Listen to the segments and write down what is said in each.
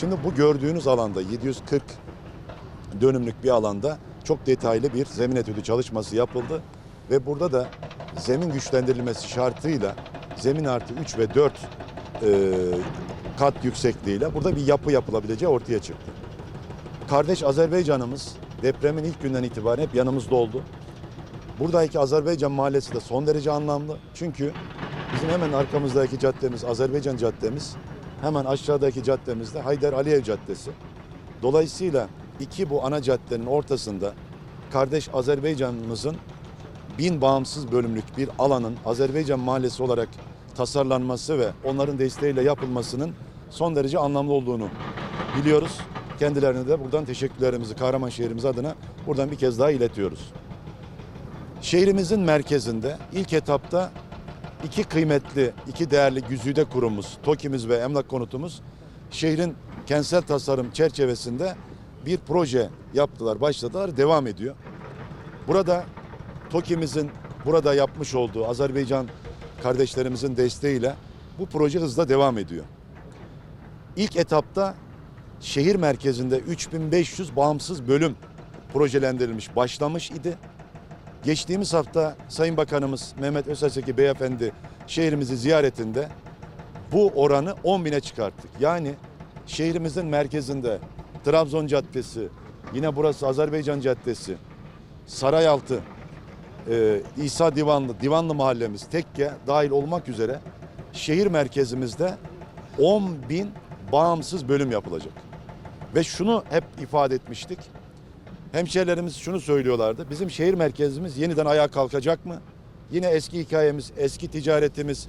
Şimdi bu gördüğünüz alanda 740 dönümlük bir alanda çok detaylı bir zemin etüdü çalışması yapıldı. Ve burada da zemin güçlendirilmesi şartıyla zemin artı 3 ve 4 e, kat yüksekliğiyle burada bir yapı yapılabileceği ortaya çıktı. Kardeş Azerbaycan'ımız depremin ilk günden itibaren hep yanımızda oldu. Buradaki Azerbaycan mahallesi de son derece anlamlı. Çünkü bizim hemen arkamızdaki caddemiz Azerbaycan Caddemiz. Hemen aşağıdaki caddemiz de Haydar Aliyev Caddesi. Dolayısıyla iki bu ana caddenin ortasında kardeş Azerbaycan'ımızın bin bağımsız bölümlük bir alanın Azerbaycan mahallesi olarak tasarlanması ve onların desteğiyle yapılmasının son derece anlamlı olduğunu biliyoruz. Kendilerine de buradan teşekkürlerimizi Kahramanşehirimiz adına buradan bir kez daha iletiyoruz. Şehrimizin merkezinde ilk etapta iki kıymetli, iki değerli güzide kurumumuz, TOKİ'miz ve Emlak Konutumuz şehrin kentsel tasarım çerçevesinde bir proje yaptılar, başladılar, devam ediyor. Burada TOKİ'mizin burada yapmış olduğu Azerbaycan kardeşlerimizin desteğiyle bu proje hızla devam ediyor. İlk etapta şehir merkezinde 3500 bağımsız bölüm projelendirilmiş, başlamış idi. Geçtiğimiz hafta Sayın Bakanımız Mehmet Özaseki Beyefendi şehrimizi ziyaretinde bu oranı 10 bine çıkarttık. Yani şehrimizin merkezinde Trabzon Caddesi, yine burası Azerbaycan Caddesi, Sarayaltı, e, İsa Divanlı, Divanlı Mahallemiz, Tekke dahil olmak üzere şehir merkezimizde 10 bin bağımsız bölüm yapılacak. Ve şunu hep ifade etmiştik. Hemşehrilerimiz şunu söylüyorlardı. Bizim şehir merkezimiz yeniden ayağa kalkacak mı? Yine eski hikayemiz, eski ticaretimiz,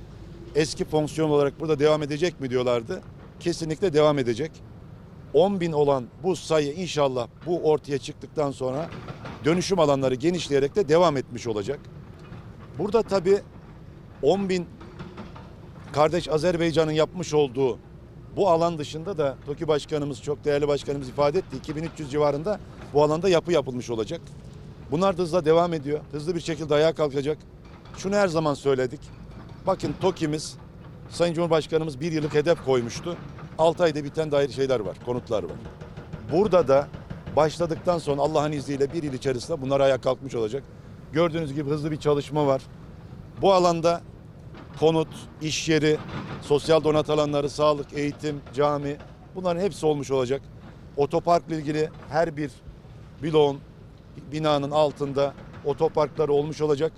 eski fonksiyon olarak burada devam edecek mi diyorlardı. Kesinlikle devam edecek. 10 bin olan bu sayı inşallah bu ortaya çıktıktan sonra dönüşüm alanları genişleyerek de devam etmiş olacak. Burada tabii 10 bin kardeş Azerbaycan'ın yapmış olduğu bu alan dışında da TOKİ Başkanımız, çok değerli başkanımız ifade etti. 2300 civarında bu alanda yapı yapılmış olacak. Bunlar da hızla devam ediyor. Hızlı bir şekilde ayağa kalkacak. Şunu her zaman söyledik. Bakın TOKİ'miz, Sayın Cumhurbaşkanımız bir yıllık hedef koymuştu. 6 ayda biten dair şeyler var, konutlar var. Burada da başladıktan sonra Allah'ın izniyle bir yıl içerisinde bunlar ayağa kalkmış olacak. Gördüğünüz gibi hızlı bir çalışma var. Bu alanda konut, iş yeri, sosyal donat alanları, sağlık, eğitim, cami bunların hepsi olmuş olacak. Otoparkla ilgili her bir bloğun, binanın altında otoparkları olmuş olacak.